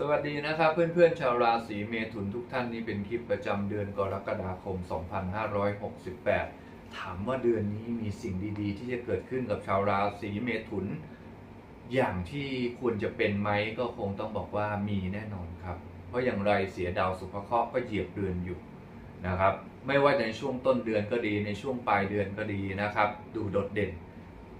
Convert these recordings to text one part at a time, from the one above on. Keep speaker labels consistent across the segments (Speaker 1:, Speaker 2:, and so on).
Speaker 1: สวัสดีนะครับเพื่อนๆชาวราศีเมถุนทุกท่านนี่เป็นคลิปประจำเดือนกรกฎาคม 2568 ถามว่าเดือนนี้มีสิ่งดีๆ ที่จะเกิดขึ้นกับชาวราศีเมถุน อย่างที่ควรจะเป็นไหมก็คงต้องบอกว่ามีแน่นอนครับ เพราะอย่างไรเสียดาวสุภเคราะห์ก็เหยียบเดือนอยู่นะครับ ไม่ว่าในช่วงต้นเดือนก็ดีในช่วงปลายเดือนก็ดีนะครับ ดูโดดเด่น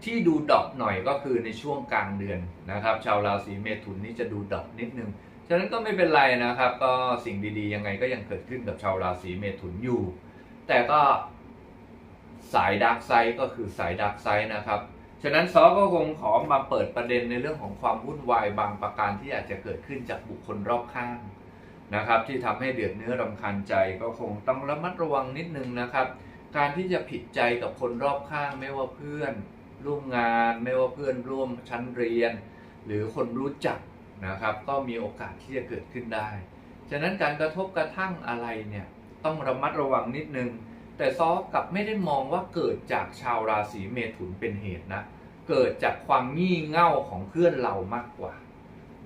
Speaker 1: ที่ดูดอปหน่อยก็คือในช่วงกลางเดือนนะครับ ชาวราศีเมถุนนี่จะดูดอปนิดนึง ฉะนั้นก็ไม่เป็นไรนะครับ ก็สิ่งดีๆ ยังไงก็ยังเกิดขึ้นกับชาวราศีเมถุนอยู่ แต่ก็สายดาร์กไซก็คือสายดาร์กไซนะครับ ฉะนั้นซอก็คงขอมาเปิดประเด็นในเรื่องของความวุ่นวายบางประการที่อาจจะเกิดขึ้นจากบุคคลรอบข้างนะครับ ที่ทำให้เดือดเนื้อรำคาญใจก็คงต้องระมัดระวังนิดนึงนะครับ การที่จะผิดใจกับคนรอบข้างไม่ว่าเพื่อนร่วมงาน ไม่ว่าเพื่อนร่วมชั้นเรียน หรือคนรู้จัก นะครับ ก็มีโอกาสที่จะเกิดขึ้นได้ ฉะนั้นการกระทบกระทั่งอะไรเนี่ยต้องระมัดระวังนิดนึง แต่ซอกับไม่ได้มองว่าเกิดจากชาวราศีเมถุนเป็นเหตุนะ เกิดจากความงี่เง่าของเพื่อนเรามากกว่า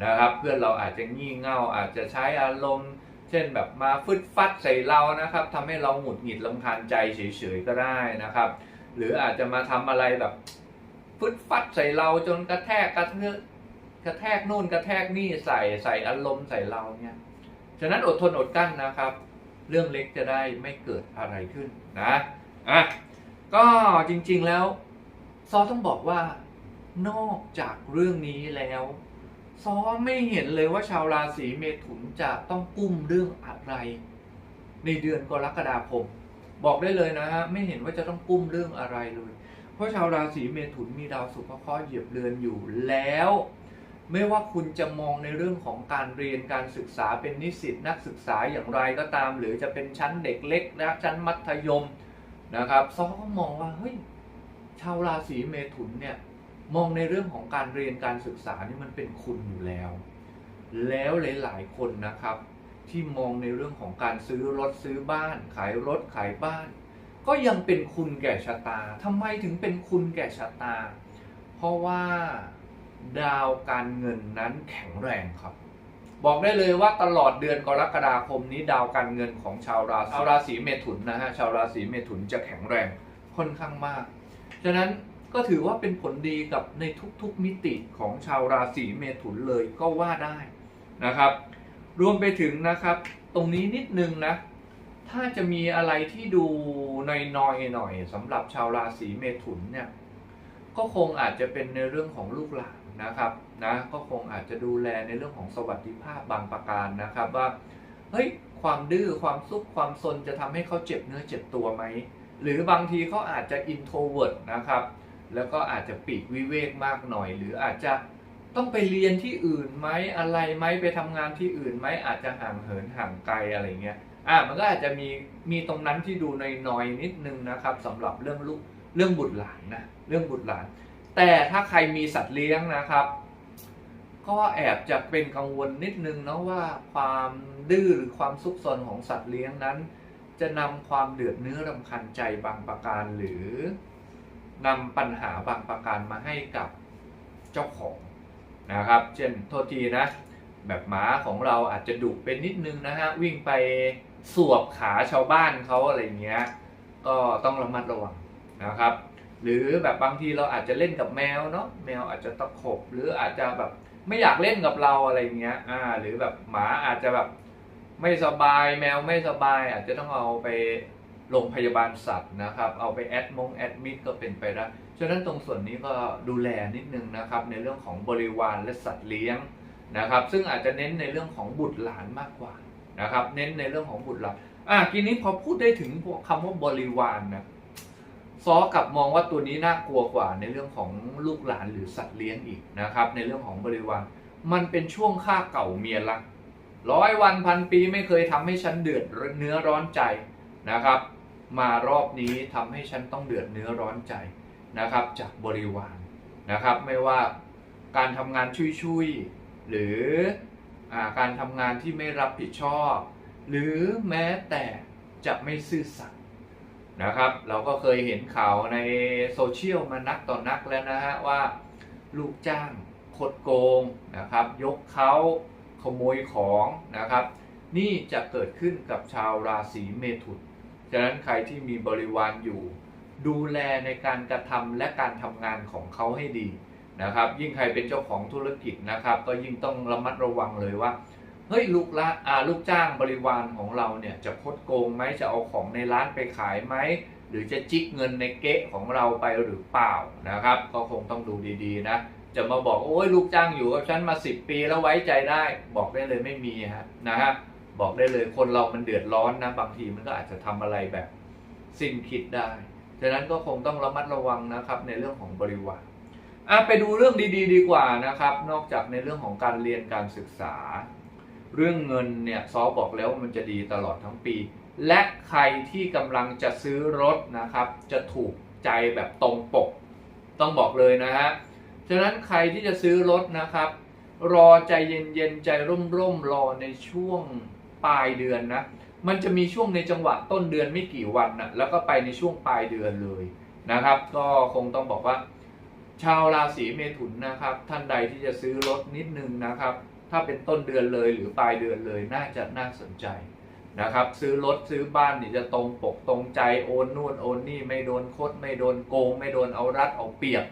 Speaker 1: นะครับเพื่อนเราอาจจะงี่เง่าอาจจะใช้อารมณ์เช่นแบบมาฟึดฟัดใส่เรานะครับทำให้เราหงุดหงิดลำคาญใจเฉยๆก็ได้นะครับ หรืออาจจะมาทำอะไรแบบฟึดฟัดใส่เราจนกระแทกกระเทือก กระแทกนู่นกระแทกนี่ใส่ใส่อารมณ์ใส่เราเนี่ยฉะนั้นอดทนอดกั้นนะครับ เรื่องเล็กจะได้ไม่เกิดอะไรขึ้นนะอะก็จริงๆแล้วซอต้องบอกว่านอกจากเรื่องนี้แล้วซอไม่เห็นเลยว่าชาวราศีเมถุนจะต้องกุ้มเรื่องอะไร ในเดือนกรกฎาคม บอกได้เลยนะฮะไม่เห็นว่าจะต้องกุ้มเรื่องอะไรเลย เพราะชาวราศีเมถุนมีดาวสุภเคราะห์เหยียบเรือนอยู่แล้ว ไม่ว่าคุณจะมองในเรื่องของการเรียนการศึกษาเป็นนิสิตนักศึกษาอย่างไรก็ตาม หรือจะเป็นชั้นเด็กเล็กนะชั้นมัธยมนะครับซอก็มองว่าเฮ้ยชาวราศีเมถุนเนี่ยมองในเรื่องของการเรียนการศึกษานี่มันเป็นคุณอยู่แล้ว แล้วหลายๆคนนะครับ ที่มองในเรื่องของการซื้อรถซื้อบ้าน ขายรถขายบ้าน ก็ยังเป็นคุณแก่ชะตาทำไมถึงเป็นคุณแก่ชะตา เพราะว่า ดาวการเงินนั้นแข็งแรงครับ บอกได้เลยว่าตลอดเดือนกรกฎาคมนี้ดาวการเงินของชาวราศีราศีเมถุนนะฮะชาวราศีเมถุนจะแข็งแรงค่อนข้างมาก ฉะนั้นก็ถือว่าเป็นผลดีกับในทุกๆมิติของชาวราศีเมถุนเลยก็ว่าได้นะครับ รวมไปถึงนะครับ ตรงนี้นิดนึงนะ ถ้าจะมีอะไรที่ดูน้อยๆหน่อยสำหรับชาวราศีเมถุนเนี่ยก็คงอาจจะเป็นในเรื่องของลูกหลาน นะครับนะก็คงอาจจะดูแลในเรื่องของสวัสดิภาพบางประการนะครับว่าเฮ้ยความดื้อความซุกความซนจะทำให้เขาเจ็บเนื้อเจ็บตัวไหมหรือบางทีเขาอาจจะอินโทรเวิร์ดนะครับแล้วก็อาจจะปีกวิเวกมากหน่อย หรืออาจจะต้องไปเรียนที่อื่นไหมอะไรไหมไปทำงานที่อื่นไหมอาจจะห่างเหินห่างไกลอะไรเงี้ยอะมันก็อาจจะมีมีตรงนั้นที่ดูน้อยๆนิดนึงนะครับสำหรับเรื่องลูกเรื่องบุตรหลานนะเรื่องบุตรหลาน แต่ถ้าใครมีสัตว์เลี้ยงนะครับ ก็แอบจะเป็นกังวลนิดนึงนะว่าความดื้อหรือความซุกซนของสัตว์เลี้ยงนั้น จะนำความเดือดเนื้อรำคาญใจบางประการหรือนำปัญหาบางประการมาให้กับเจ้าของนะครับ เช่นโทษทีนะ แบบหมาของเราอาจจะดุเป็นนิดนึงนะฮะวิ่งไปสวบขาชาวบ้านเขาอะไรเงี้ยก็ต้องระมัดระวังนะครับ หรือแบบบางทีเราอาจจะเล่นกับแมวเนาะแมวอาจจะตะขบ หรืออาจจะแบบไม่อยากเล่นกับเราอะไรเงี้ยอ่าหรือแบบหมาอาจจะแบบไม่สบายแมวไม่สบาย อาจจะต้องเอาไปโรงพยาบาลสัตว์นะครับ เอาไปแอดมงแอดมิดก็เป็นไปได้ฉะนั้นตรงส่วนนี้ก็ดูแลนิดนึงนะครับในเรื่องของบริวารและสัตว์เลี้ยงนะครับ ซึ่งอาจจะเน้นในเรื่องของบุตรหลานมากกว่านะครับ เน้นในเรื่องของบุตรหลานอะทีนี้พอพูดได้ถึงคำว่าบริวารนะ ซอกลับมองว่าตัวนี้น่ากลัวกว่าในเรื่องของลูกหลานหรือสัตว์เลี้ยงอีกนะครับ ในเรื่องของบริวารมันเป็นช่วงค่าเก่าเมียรักร้อยวันพันปีไม่เคยทำให้ฉันเดือดเนื้อร้อนใจนะครับ มารอบนี้ทำให้ฉันต้องเดือดเนื้อร้อนใจนะครับ จากบริวารนะครับ ไม่ว่าการทำงานชุยๆหรืออการทำงานที่ไม่รับผิดชอบ หรือแม้แต่จะไม่ซื่อสัตย์ นะครับ เราก็เคยเห็นข่าวในโซเชียลมานักต่อนักแล้วนะฮะว่าลูกจ้างคดโกงนะครับ ยกเขาขโมยของนะครับ นี่จะเกิดขึ้นกับชาวราศีเมถุนฉะนั้นใครที่มีบริวารอยู่ ดูแลในการกระทำและการทำงานของเขาให้ดีนะครับ ยิ่งใครเป็นเจ้าของธุรกิจนะครับ ก็ยิ่งต้องระมัดระวังเลยว่า เฮ้ยลูกละอาลูกจ้างบริวารของเราเนี่ยจะคดโกงไหมจะเอาของในร้านไปขายไหมหรือจะจิกเงินในเก๊ะของเราไปหรือเปล่านะครับ ก็คงต้องดูดีๆนะ จะมาบอกโอ้ยลูกจ้างอยู่กับฉันมา 10 ปีแล้วไว้ใจได้ บอกได้เลยไม่มีฮะนะฮะบอกได้เลยคนเรามันเดือดร้อนนะบางทีมันก็อาจจะทำอะไรแบบสิ้นคิดได้ฉะนั้นก็คงต้องระมัดระวังนะครับในเรื่องของบริวารอะไปดูเรื่องดีๆ ดีกว่านะครับ นอกจากในเรื่องของการเรียนการศึกษา เรื่องเงินเนี่ยซอบอกแล้วว่ามันจะดีตลอดทั้งปี และใครที่กำลังจะซื้อรถนะครับ จะถูกใจแบบตรงปก ต้องบอกเลยนะฮะฉะนั้นใครที่จะซื้อรถนะครับ รอใจเย็นๆ ใจร่มๆ รอในช่วงปลายเดือนนะ มันจะมีช่วงในจังหวะต้นเดือนไม่กี่วันนะแล้วก็ไปในช่วงปลายเดือนเลยนะครับ ก็คงต้องบอกว่า ชาวราศีเมถุนนะครับ ท่านใดที่จะซื้อรถนิดนึงนะครับ ถ้าเป็นต้นเดือนเลยหรือปลายเดือนเลยน่าจะน่าสนใจนะครับ ซื้อรถซื้อบ้านนี่จะตรงปกตรงใจโอนนู่นโอนนี่ไม่โดนคดไม่โดนโกง ไม่โดนเอารัดเอาเปรียบ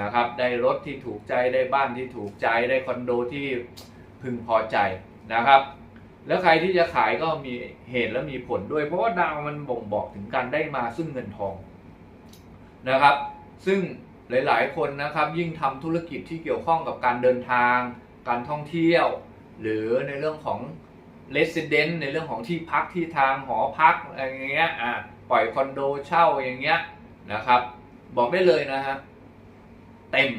Speaker 1: นะครับได้รถที่ถูกใจได้บ้านที่ถูกใจได้คอนโดที่พึงพอใจนะครับ แล้วใครที่จะขายก็มีเหตุและมีผลด้วย เพราะว่าดาวมันบ่งบอกถึงการได้มาซึ่งเงินทองนะครับ ซึ่งหลาย ๆ คนนะครับยิ่งทำธุรกิจที่เกี่ยวข้องกับการเดินทาง การท่องเที่ยว หรือในเรื่องของ resident ในเรื่องของที่พักที่ทางหอพักอะไรอย่างเงี้ยอะปล่อยคอนโดเช่าอย่างเงี้ยนะครับ บอกได้เลยนะฮะเต็ม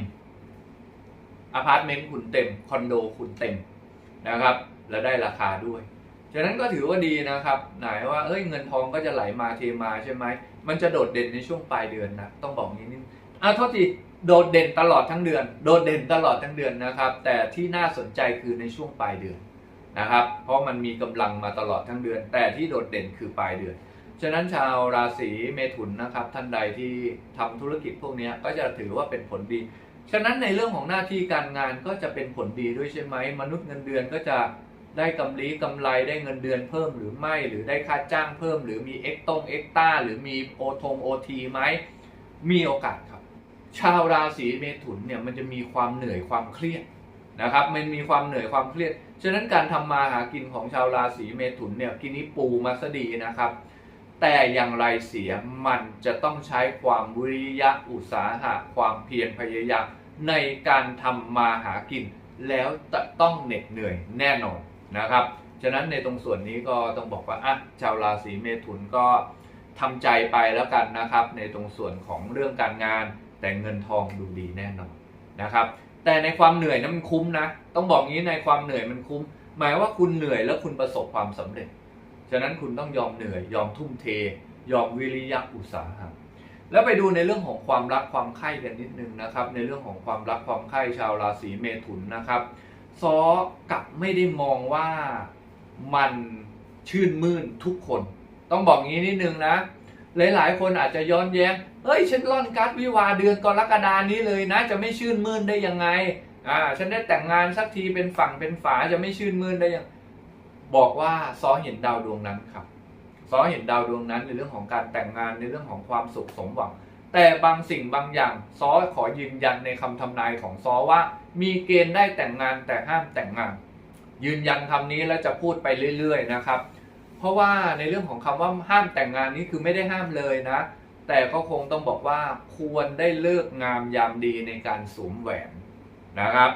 Speaker 1: อพาร์ตเมนต์คุณเต็มคอนโดคุณเต็มนะครับ และได้ราคาด้วยฉะนั้นก็ถือว่าดีนะครับ ไหนว่าเอ้ยเงินทองก็จะไหลมาเทมาใช่ไหมมันจะโดดเด่นในช่วงปลายเดือนนะต้องบอกงี้นิดอะโทษที โดดเด่นตลอดทั้งเดือน โดดเด่นตลอดทั้งเดือนนะครับ แต่ที่น่าสนใจคือในช่วงปลายเดือนนะครับ เพราะมันมีกำลังมาตลอดทั้งเดือน แต่ที่โดดเด่นคือปลายเดือน ฉะนั้นชาวราศีเมถุนนะครับ ท่านใดที่ทำธุรกิจพวกนี้ก็จะถือว่าเป็นผลดี ฉะนั้นในเรื่องของหน้าที่การงานก็จะเป็นผลดีด้วยใช่ไหมมนุษย์เงินเดือนก็จะได้กำไรกำไรได้เงินเดือนเพิ่มหรือไม่ หรือได้ค่าจ้างเพิ่ม หรือมีเอ็กตงเอ็กต้าหรือมีโอทงโอทีไหมมีโอกาสครับ ชาวราศีเมถุนเนี่ยมันจะมีความเหนื่อยความเครียดนะครับ มันมีความเหนื่อยความเครียด ฉะนั้นการทำมาหากินของชาวราศีเมถุนเนี่ยกินนี้ปูมาซะดีนะครับ แต่อย่างไรเสียมันจะต้องใช้ความวิริยะอุตสาหะความเพียรพยายามในการทำมาหากิน แล้วจะต้องเหน็ดเหนื่อยแน่นอนนะครับ ฉะนั้นในตรงส่วนนี้ก็ต้องบอกว่าอะชาวราศีเมถุนก็ทำใจไปแล้วกันนะครับ ในตรงส่วนของเรื่องการงาน แต่เงินทองดูดีแน่นอนนะครับ แต่ในความเหนื่อยนั้นมันคุ้มนะ ต้องบอกงี้ในความเหนื่อยมันคุ้ม หมายว่าคุณเหนื่อยแล้วคุณประสบความสำเร็จ ฉะนั้นคุณต้องยอมเหนื่อย ยอมทุ่มเท ยอมวิริยะอุตสาหะแล้วไปดูในเรื่องของความรักความใคร่กันนิดนึงนะครับ ในเรื่องของความรักความใคร่ชาวราศีเมถุนนะครับซอกลับไม่ได้มองว่ามันชื่นมื่นทุกคน ต้องบอกงี้นิดนึงนะ หลายๆ คนอาจจะย้อนแย้ง เฮ้ยฉันร่อนการ์ดวิวาเดือนกรกฎานี้เลยนะ จะไม่ชื่นมื่นได้ยังไงอ่าฉันได้แต่งงานสักทีเป็นฝั่งเป็นฝาจะไม่ชื่นมื่นได้ยัง บอกว่าซอเห็นดาวดวงนั้นครับซอเห็นดาวดวงนั้นในเรื่องของการแต่งงานในเรื่องของความสุขสมหวังแต่บางสิ่งบางอย่างซอขอยืนยันในคำทำนายของซอว่า มีเกณฑ์ได้แต่งงานแต่ห้ามแต่งงาน ยืนยันคำนี้แล้วจะพูดไปเรื่อย ๆ นะครับ เพราะว่าในเรื่องของคำว่าห้ามแต่งงานนี้คือไม่ได้ห้ามเลยนะ แต่ก็คงต้องบอกว่าควรได้เลิกงามยามดีในการสวมแหวนนะครับ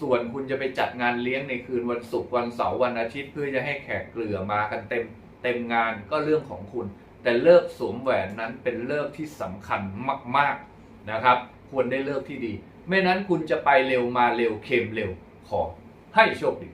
Speaker 1: ส่วนคุณจะไปจัดงานเลี้ยงในคืนวันศุกร์วันเสาร์วันอาทิตย์ เพื่อจะให้แขกเกลือมากันเต็มเต็มงานก็เรื่องของคุณ แต่เลิกสวมแหวนนั้นเป็นเลิกที่สำคัญมาก ๆนะครับ ควรได้เลิกที่ดี ไม่นั้นคุณจะไปเร็วมาเร็วเค็มเร็วขอให้โชคดี